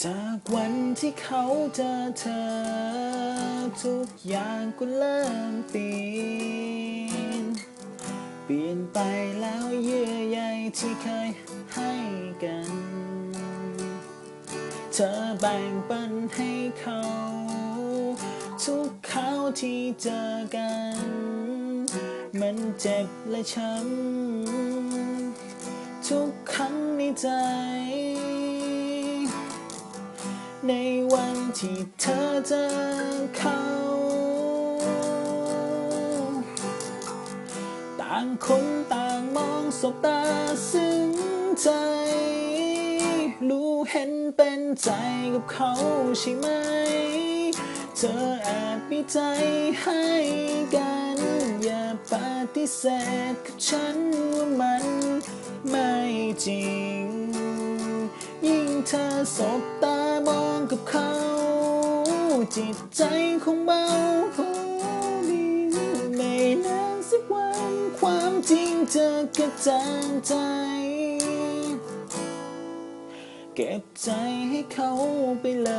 จากวันที่เขาเจอเธอ ทุกอย่างก็เริ่มเปลี่ยนเปลี่ยนไปแล้วเยื่อใยที่เคยให้กัน เธอแบ่งปันให้เขา ทุกคราวที่เจอกัน มันเจ็บและช้ำทุกครั้งในใจ ในวันที่เธอเจอเขาต่างคนต่างมองสบตาซึ้งใจ รู้เห็นเป็นใจกับเขาใช่ไหม เธอแอบมีใจให้กัน อย่าปฏิเสธกับฉันว่ามันไม่จริง ยิ่งเธอสบตา เขาจิตใจคงเบาพอดีไม่นานสักวัน ความจริงจะกระจ่างใจ เก็บใจให้เขาไปเล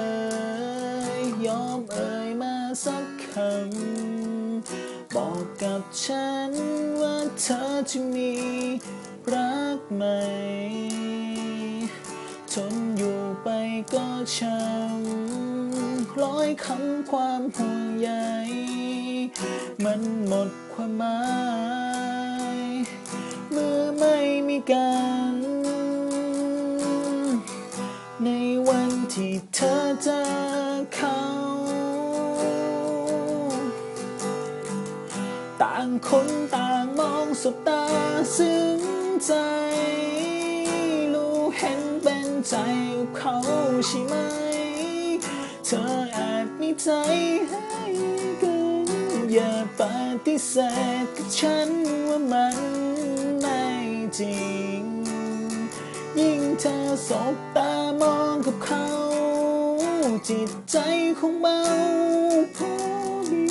ย ยอมเอ่ยมาสักคำ บอกกับฉันว่าเธอจะมีรักใหม่ทนอยู่ไปก็ช้ำ ร้อยคำความห่วงใยมันหมดความหมายเมื่อไม่มีกัน ในวันที่เธอจอเขา ต่างคนต่างมองสบตาซึ้งใจ รู้เห็นเป็นใจเขาใช่ไหม ใจให้กันอย่าปฏิเสธกับฉันว่ามันไม่จริง ยิ่งเธอสบตามองกับเขา จิตใจคงเบาพอดี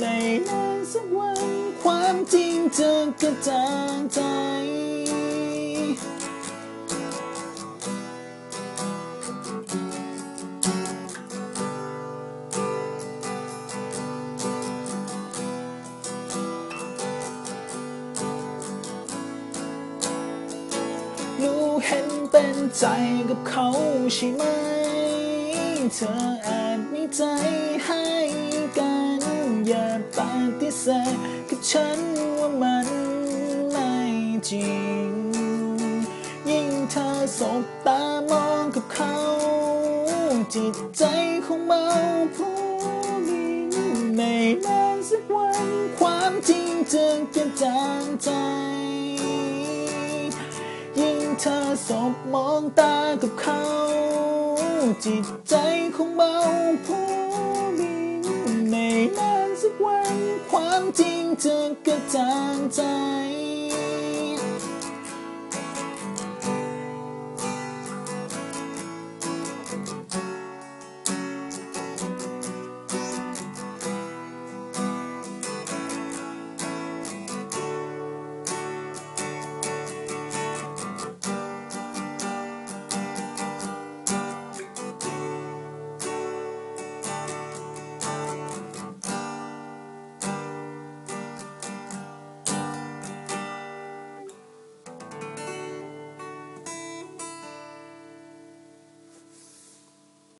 ในนานสักวันความจริงจะกระจ่างใจ เห็นเป็นใจกับเขาใช่ไหม เธอแอบมีใจให้กัน อย่าปฏิเสธกับฉันว่ามันไม่จริง ยิ่งเธอสบตามองกับเขา จิตใจคงเบาพอดีไม่นานสักวันความจริงจะกระจ่างใจ เธอสบมองตากับเขา จิตใจคงเบาพอดีไม่นานสักวัน ความจริงจะกระจ่างใจ